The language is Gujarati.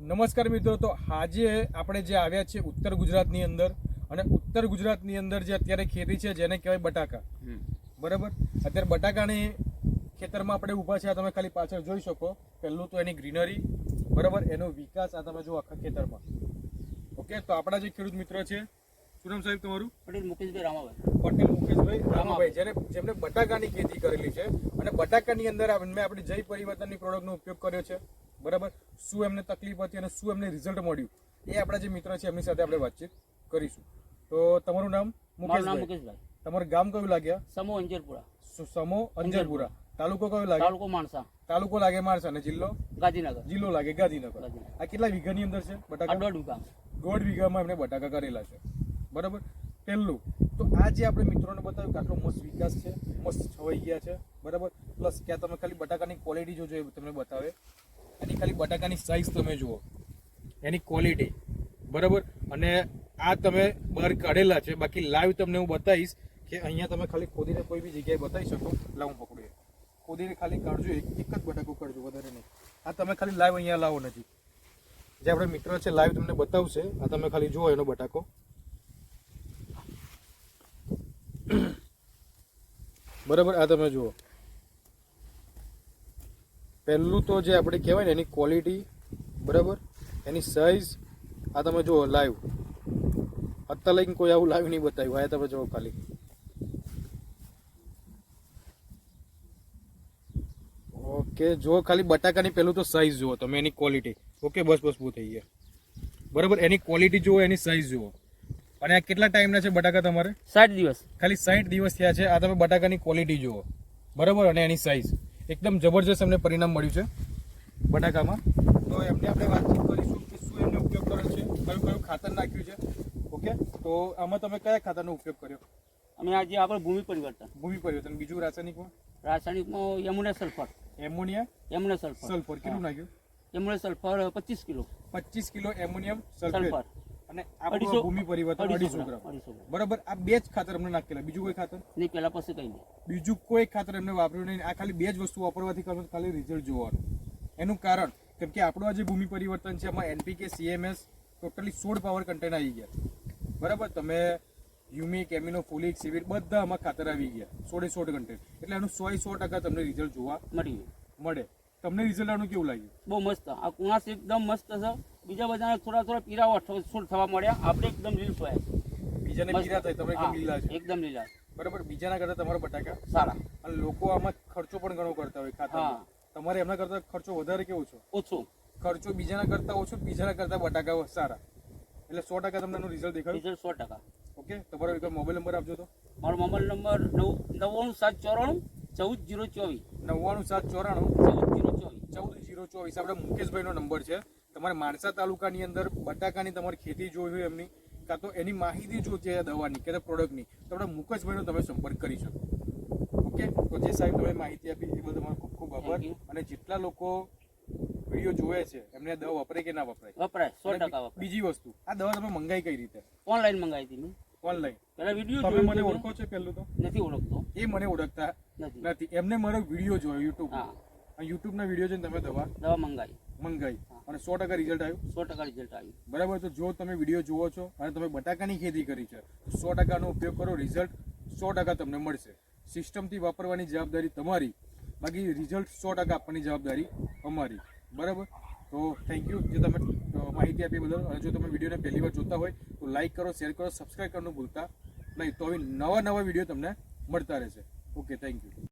નમસ્કાર મિત્રો તો આજે આપણે જે આવ્યા છે ઉત્તર ગુજરાતની અંદર અને ઉત્તર ગુજરાતની અંદર જે અત્યારે ખેતી છે જેને કહેવાય બટાકા. બરાબર? અત્યારે બટાકાની ખેતરમાં આપણે ઊભા છે આ તમે ખાલી પાછળ જોઈ શકો. પહેલું તો એની ગ્રીનરી બરાબર? એનો વિકાસ આ તમે જુઓ આખા ખેતરમાં. ઓકે? તો આપણા જે ખેડૂત મિત્ર છે શું નામ સાહેબ તમારું? પટેલ મુકેશભાઈ રામાભાઈ. પટેલ મુકેશભાઈ રામાભાઈ જેને જેમને બટાકાની ખેતી કરેલી છે. અને બટાકાની અંદર મેં આપણી જય પરિવર્તનની પ્રોડક્ટનો ઉપયોગ કર્યો છે. બરાબર? શું એમને તકલીફ હતી અને શું એમને રિઝલ્ટ મળ્યું? એ આપણા જે મિત્ર છે એમની સાથે આપણે વાતચીત કરીશું. તો તમારું નામ મુકેશભાઈ? તમારું ગામ કયું લાગ્યા? સમો અંજરપુરા. સમો અંજરપુરા. તાલુકો કયો લાગે તાલુકો માણસા. તાલુકો લાગે માણસા અને જિલ્લો? ગાંધીનગર. જિલ્લો લાગે ગાંધીનગર. ગાંધીનગર. આ કેટલા વીઘાની અંદર છે બટાકા? દોઢ વીઘા. દોઢ વીઘામાં એમણે બટાકા કરેલા છે. બરાબર? પહેલું તો આ જે આપણે મિત્રોને બતાવ્યું કે આટલો મસ્ત વિકાસ છે મસ્ત છવાઈ ગયા છે બરાબર? પ્લસ ક્યાં તમે ખાલી બટાકાની ક્વોલિટી જોજો એ તમને બતાવે. એની ખાલી બટાકાની સાઇઝ તમે જુઓ. એની ક્વોલિટી બરાબર? અને આ તમે બહાર કાઢેલા છે. બાકી લાઈવ તમને હું બતાવીશ કે અહીંયા તમે ખાલી ખોદીને કોઈ બી જગ્યાએ બતાવી શકો. લાવું પકડું. ખોદીને ખાલી કાઢજો. એક જ બટાકું કાઢજો વધારે નહીં. આ તમે ખાલી લાઈવ અહીંયા લાવો નથી જે આપણે મિત્ર છે લાઈવ તમને બતાવશે. આ તમે ખાલી જુઓ એનો બટાકો. બરાબર? આ તમે જુઓ. પહેલું તો જે આપણે કહેવાય ને એની ક્વોલિટી બરાબર? એની સાઇઝ આ તમે જુઓ લાઈવ અત્યાર લઈને કોઈ આવું લાઈવ નહીં બતાવ્યું. આ તમે જુઓ ખાલી. ઓકે જો ખાલી બટાકાની પહેલું તો સાઇઝ જુઓ તમે એની ક્વોલિટી ઓકે બસ બસ બહુ થઈ ગયા. બરાબર? એની ક્વોલિટી જુઓ એની સાઇઝ જુઓ. અને આ કેટલા ટાઈમના છે બટાકા તમારે? સાઠ દિવસ. ખાલી સાઠ દિવસ થયા છે આ તમે બટાકાની ક્વોલિટી જુઓ. બરાબર? અને એની સાઇઝ એકદમ જબરજસ્ત એમને પરિણામ મળ્યું છે બટાકામાં. તો એમને આપણે વાતચીત કરીશું કે શું એમને ઉપયોગ કર્યો છે કયું કયું ખાતર નાખ્યું છે. ઓકે? તો આમાં તમે કયા ખાતરનો ઉપયોગ કર્યો? અમે આજે આપણે ભૂમિ પરિવર્તન. ભૂમિ પરિવર્તન. બીજું રાસાયણિકમાં રાસાયણિકમાં Yamuna sulphur. Ammonia? Yamuna sulphur. Sulphur. કેટલું નાખ્યું? એમોનિયા સલ્ફર પચીસ કિલો. પચીસ કિલો એમોનિયમ સલ્ફર. અને આપણો ભૂમિ પરિવર્તન અઢીસો ગ્રામ. બરાબર? આ બે જ ખાતર અમને નાખેલા. બીજું કોઈ ખાતર? નહીં પહેલા પછી કંઈ નહીં. બીજું કોઈ ખાતર એમને વાપર્યું નહીં. આ ખાલી બે જ વસ્તુ વાપરવાથી ખાલી રિઝલ્ટ જોવાનું. એનું કારણ કેમ કે આપણું આ જે ભૂમિ પરિવર્તન છે એમાં N P K C M S totally સોળ પાવર કન્ટેન્ટ આવી ગયા. બરાબર? તમે હ્યુમિક એમિનો ફોલિક સિવિર બધા આમાં ખાતર આવી ગયા. સોળે સોળ કન્ટેન્ટ એટલે એનું સો સો ટકા તમને રિઝલ્ટ જોવા મળી મળે. તમને રિઝલ્ટ આનું કેવું લાગ્યું? બહુ મસ્ત. આ કુણાસ એકદમ મસ્ત છે. બીજા બધા થોડા થોડા પીરાવા છૂટ થવા મળ્યા. આપણે એકદમ લીલ થયા બીજાને. પીરા થાય તમે એકદમ લીલા છે. એકદમ લીલા બરાબર બીજાના કરતા તમારા બટાકા સારા. અને લોકો આમાં ખર્ચો પણ ઘણો કરતા હોય ખાતર તમારે એમના કરતા ખર્ચો વધારે કે ઓછો ઓછો. ખર્ચો બીજાના કરતા ઓછો બીજાના કરતા બટાકા સારા. એટલે સો ટકા તમને એનું રિઝલ્ટ દેખાયું રિઝલ્ટ સો ટકા. ઓકે? તમારો એક મોબાઈલ નંબર આપજો તો. મારો મોબાઈલ નંબર નવ નવ્વાણું સાત ચોરાણું ચૌદ જીરો ચોવીસ. નવ્વાણું સાત ચોરાણું ચૌદ જીરો ચોવીસ. ચૌદ જીરો ચોવીસ. આપણે મુકેશભાઈનો નંબર છે. તમારે માણસા તાલુકાની અંદર બટાકાની તમારી ખેતી જોઈ હોય એમની કાં તો એની માહિતી જો છે દવાની કે પ્રોડક્ટની તો આપણે મુકેશભાઈનો તમે સંપર્ક કરી શકો. ઓકે? તો જે સાહેબ તમે માહિતી આપી એ બધું તમારો ખૂબ ખૂબ આભાર. અને જેટલા લોકો વીડિયો જોવે છે એમને દવા વપરાય કે ના વપરાય? વપરાય સો ટકા વપરાય. બીજી વસ્તુ આ દવા તમે મંગાઈ કઈ રીતે? ઓનલાઈન મંગાવી હતી ઓનલાઈન. પેલા વીડિયો તમે મને ઓળખો છો પહેલું તો? નથી ઓળખતો. એ મને ઓળખતા નથી. નથી. એમને મારો વીડિયો જોયો યુટ્યુબ યુટ્યુબ ના વીડિયો જોઈને તમે દવા દવા મંગાવી મંગાઈ અને સો ટકા રિઝલ્ટ આવ્યું? સો ટકા રિઝલ્ટ આવ્યું. બરાબર? તો જો તમે વીડિયો જુઓ છો અને તમે બટાકાની ખેતી કરી છે તો સો ટકાનો ઉપયોગ કરો રિઝલ્ટ સો ટકા તમને મળશે. સિસ્ટમથી વાપરવાની જવાબદારી તમારી બાકી રિઝલ્ટ સો ટકા આપવાની જવાબદારી અમારી. બરાબર? તો થેન્ક યુ જે તમે માહિતી આપી બદલ અને જો તમે વિડીયોને પહેલી વાર જોતા હોય તો લાઇક કરો શેર કરો સબસ્ક્રાઈબ કરવાનું ભૂલતા નહીં. તો હવે નવા નવા વીડિયો તમને મળતા રહેશે. Okay thank you